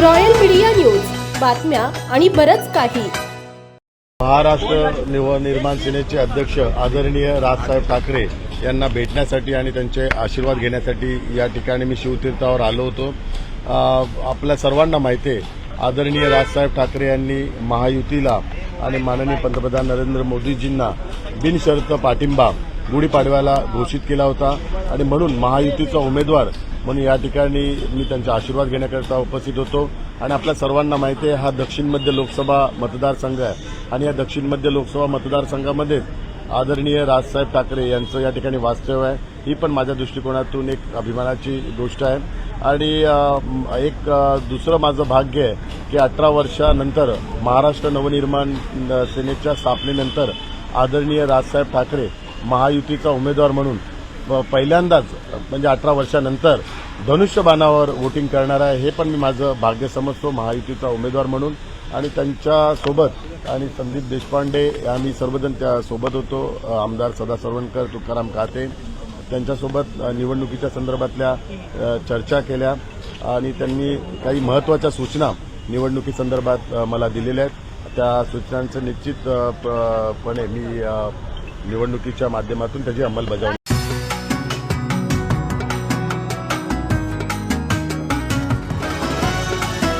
Royal media news. बातम्या आणि बरच काही. महाराष्ट्र निर्माण सेनेचे अध्यक्ष आदरणीय राजसाहेब ठाकरे यांना भेटण्यासाठी आणि त्यांचे आशीर्वाद घेण्यासाठी या ठिकाणी मी शिवतीर्थावर आलो होतो. आपल्या सर्वांना माहिती आहे आदरणीय राजसाहेब ठाकरे यांनी महायुतीला आणि माननीय पंतप्रधान नरेंद्र मोदीजींना बिनशर्त पाठिंबा गुढीपाडव्याला घोषित केला होता. आणि म्हणून महायुतीचा उमेदवार म्हणून या ठिकाणी मी त्यांचा आशीर्वाद घेण्याकरता उपस्थित होतो. आणि आपल्या सर्वांना माहिती आहे हा दक्षिण मध्य लोकसभा मतदारसंघ आहे. आणि या दक्षिण मध्य लोकसभा मतदारसंघामध्येच आदरणीय राजसाहेब ठाकरे यांचं या ठिकाणी वास्तव्य आहे. ही पण माझ्या दृष्टिकोनातून एक अभिमानाची गोष्ट आहे. आणि एक दुसरं माझं भाग्य आहे की अठरा वर्षानंतर महाराष्ट्र नवनिर्माण सेनेच्या स्थापनेनंतर आदरणीय राजसाहेब ठाकरे महायुतीचा उमेदवार म्हणून पहिल्यांदाच म्हणजे अठरा वर्षानंतर धनुष्यबाणावर वोटिंग करणार आहे. हे पण मी माझं भाग्य समजतो. महायुतीचा उमेदवार म्हणून आणि त्यांच्यासोबत आणि संदीप देशपांडे आम्ही सर्वजण त्या सोबत होतो. आमदार सदा सरवणकर तुकाराम काते त्यांच्यासोबत निवडणुकीच्या संदर्भातल्या चर्चा केल्या आणि त्यांनी काही महत्त्वाच्या सूचना निवडणुकीसंदर्भात मला दिलेल्या आहेत. त्या सूचनांचं निश्चित प- पणे मी निवडणुकीच्या माध्यमातून त्याची अंमलबजावणी